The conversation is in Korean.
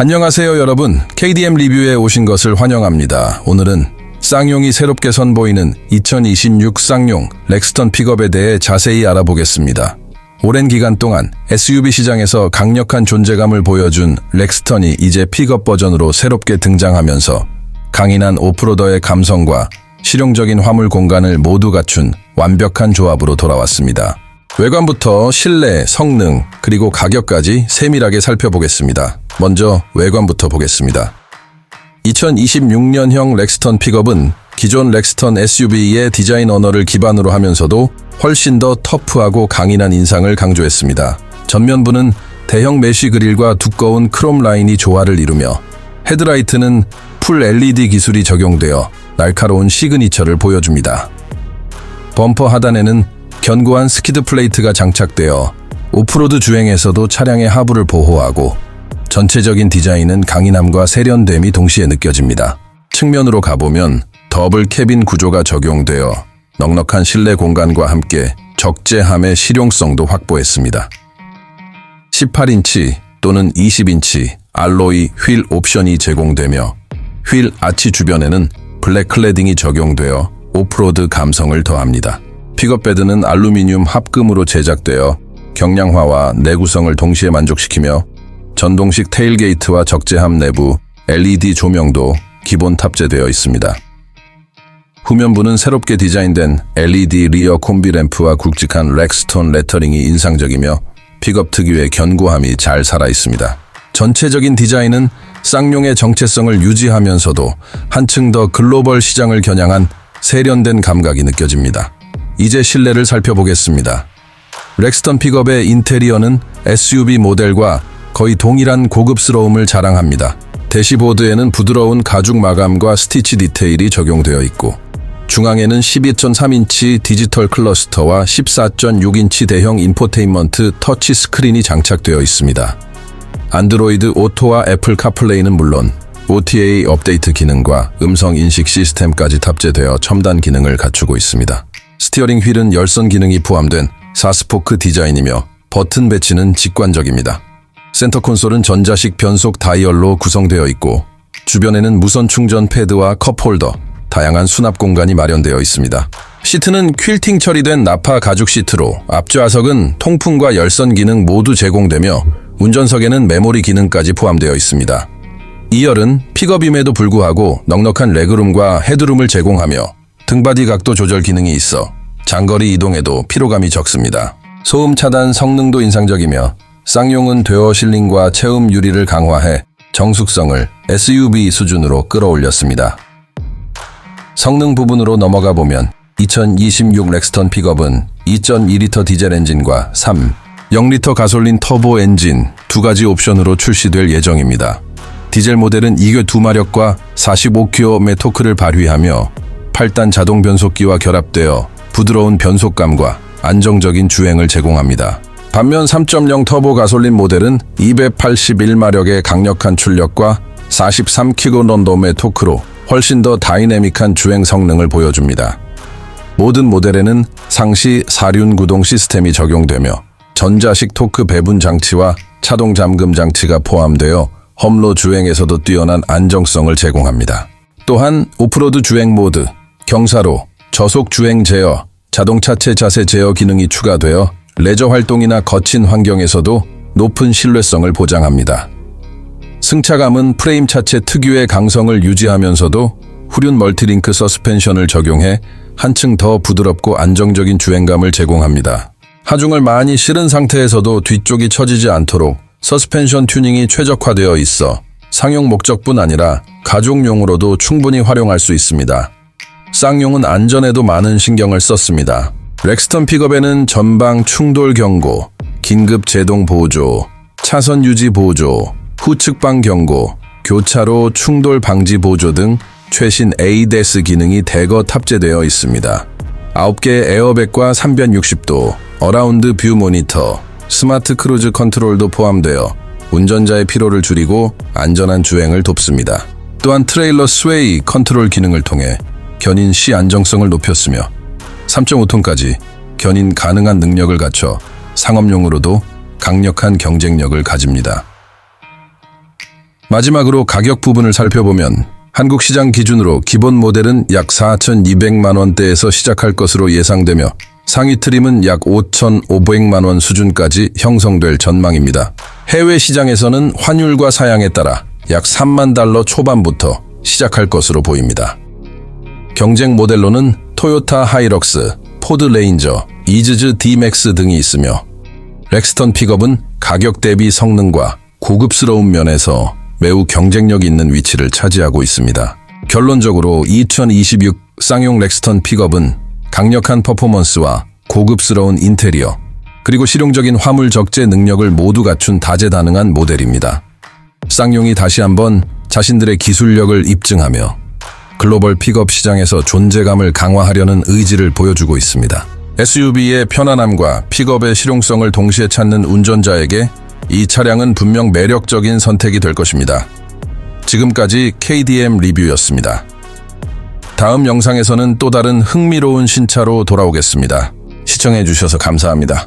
안녕하세요 여러분. KDM 리뷰에 오신 것을 환영합니다. 오늘은 쌍용이 새롭게 선보이는 2026 쌍용 렉스턴 픽업에 대해 자세히 알아보겠습니다. 오랜 기간 동안 SUV 시장에서 강력한 존재감을 보여준 렉스턴이 이제 픽업 버전으로 새롭게 등장하면서 강인한 오프로더의 감성과 실용적인 화물 공간을 모두 갖춘 완벽한 조합으로 돌아왔습니다. 외관부터 실내, 성능, 그리고 가격까지 세밀하게 살펴보겠습니다. 먼저 외관부터 보겠습니다. 2026년형 렉스턴 픽업은 기존 렉스턴 SUV의 디자인 언어를 기반으로 하면서도 훨씬 더 터프하고 강인한 인상을 강조했습니다. 전면부는 대형 메쉬 그릴과 두꺼운 크롬 라인이 조화를 이루며 헤드라이트는 풀 LED 기술이 적용되어 날카로운 시그니처를 보여줍니다. 범퍼 하단에는 견고한 스키드 플레이트가 장착되어 오프로드 주행에서도 차량의 하부를 보호하고 전체적인 디자인은 강인함과 세련됨이 동시에 느껴집니다. 측면으로 가보면 더블 캐빈 구조가 적용되어 넉넉한 실내 공간과 함께 적재함의 실용성도 확보했습니다. 18인치 또는 20인치 알로이 휠 옵션이 제공되며 휠 아치 주변에는 블랙 클레딩이 적용되어 오프로드 감성을 더합니다. 픽업 베드는 알루미늄 합금으로 제작되어 경량화와 내구성을 동시에 만족시키며 전동식 테일게이트와 적재함 내부 LED 조명도 기본 탑재되어 있습니다. 후면부는 새롭게 디자인된 LED 리어 콤비 램프와 굵직한 렉스톤 레터링이 인상적이며 픽업 특유의 견고함이 잘 살아 있습니다. 전체적인 디자인은 쌍용의 정체성을 유지하면서도 한층 더 글로벌 시장을 겨냥한 세련된 감각이 느껴집니다. 이제 실내를 살펴보겠습니다. 렉스턴 픽업의 인테리어는 SUV 모델과 거의 동일한 고급스러움을 자랑합니다. 대시보드에는 부드러운 가죽 마감과 스티치 디테일이 적용되어 있고 중앙에는 12.3인치 디지털 클러스터와 14.6인치 대형 인포테인먼트 터치 스크린이 장착되어 있습니다. 안드로이드 오토와 애플 카플레이는 물론 OTA 업데이트 기능과 음성 인식 시스템까지 탑재되어 첨단 기능을 갖추고 있습니다. 스티어링 휠은 열선 기능이 포함된 4스포크 디자인이며 버튼 배치는 직관적입니다. 센터 콘솔은 전자식 변속 다이얼로 구성되어 있고 주변에는 무선 충전 패드와 컵홀더, 다양한 수납 공간이 마련되어 있습니다. 시트는 퀼팅 처리된 나파 가죽 시트로 앞좌석은 통풍과 열선 기능 모두 제공되며 운전석에는 메모리 기능까지 포함되어 있습니다. 2열은 픽업임에도 불구하고 넉넉한 레그룸과 헤드룸을 제공하며 등바디 각도 조절 기능이 있어 장거리 이동에도 피로감이 적습니다. 소음 차단 성능도 인상적이며 쌍용은 되어 실링과 체움 유리를 강화해 정숙성을 SUV 수준으로 끌어올렸습니다. 성능 부분으로 넘어가 보면 2026 렉스턴 픽업은 2.2리터 디젤 엔진과 3, 0리터 가솔린 터보 엔진 두 가지 옵션으로 출시될 예정입니다. 디젤 모델은 2교 2마력과 45km의 토크를 발휘하며 8단 자동 변속기와 결합되어 부드러운 변속감과 안정적인 주행을 제공합니다. 반면 3.0 터보 가솔린 모델은 281마력의 강력한 출력과 43kg의 토크로 훨씬 더 다이내믹한 주행 성능을 보여줍니다. 모든 모델에는 상시 사륜 구동 시스템이 적용되며 전자식 토크 배분 장치와 차동 잠금 장치가 포함되어 험로 주행에서도 뛰어난 안정성을 제공합니다. 또한 오프로드 주행 모드, 경사로, 저속 주행 제어, 자동차체 자세 제어 기능이 추가되어 레저 활동이나 거친 환경에서도 높은 신뢰성을 보장합니다. 승차감은 프레임 차체 특유의 강성을 유지하면서도 후륜 멀티링크 서스펜션을 적용해 한층 더 부드럽고 안정적인 주행감을 제공합니다. 하중을 많이 실은 상태에서도 뒤쪽이 처지지 않도록 서스펜션 튜닝이 최적화되어 있어 상용 목적뿐 아니라 가족용으로도 충분히 활용할 수 있습니다. 쌍용은 안전에도 많은 신경을 썼습니다. 렉스턴 픽업에는 전방 충돌 경고, 긴급 제동 보조, 차선 유지 보조, 후측방 경고, 교차로 충돌 방지 보조 등 최신 ADAS 기능이 대거 탑재되어 있습니다. 9개의 에어백과 360도, 어라운드 뷰 모니터, 스마트 크루즈 컨트롤도 포함되어 운전자의 피로를 줄이고 안전한 주행을 돕습니다. 또한 트레일러 스웨이 컨트롤 기능을 통해 견인 시 안정성을 높였으며 3.5톤까지 견인 가능한 능력을 갖춰 상업용으로도 강력한 경쟁력을 가집니다. 마지막으로 가격 부분을 살펴보면 한국 시장 기준으로 기본 모델은 약 4,200만 원대에서 시작할 것으로 예상되며 상위 트림은 약 5,500만 원 수준까지 형성될 전망입니다. 해외 시장에서는 환율과 사양에 따라 약 3만 달러 초반부터 시작할 것으로 보입니다. 경쟁 모델로는 토요타 하이럭스, 포드 레인저, 이즈즈 D-맥스 등이 있으며 렉스턴 픽업은 가격 대비 성능과 고급스러운 면에서 매우 경쟁력 있는 위치를 차지하고 있습니다. 결론적으로 2026 쌍용 렉스턴 픽업은 강력한 퍼포먼스와 고급스러운 인테리어, 그리고 실용적인 화물 적재 능력을 모두 갖춘 다재다능한 모델입니다. 쌍용이 다시 한번 자신들의 기술력을 입증하며 글로벌 픽업 시장에서 존재감을 강화하려는 의지를 보여주고 있습니다. SUV의 편안함과 픽업의 실용성을 동시에 찾는 운전자에게 이 차량은 분명 매력적인 선택이 될 것입니다. 지금까지 KDM 리뷰였습니다. 다음 영상에서는 또 다른 흥미로운 신차로 돌아오겠습니다. 시청해주셔서 감사합니다.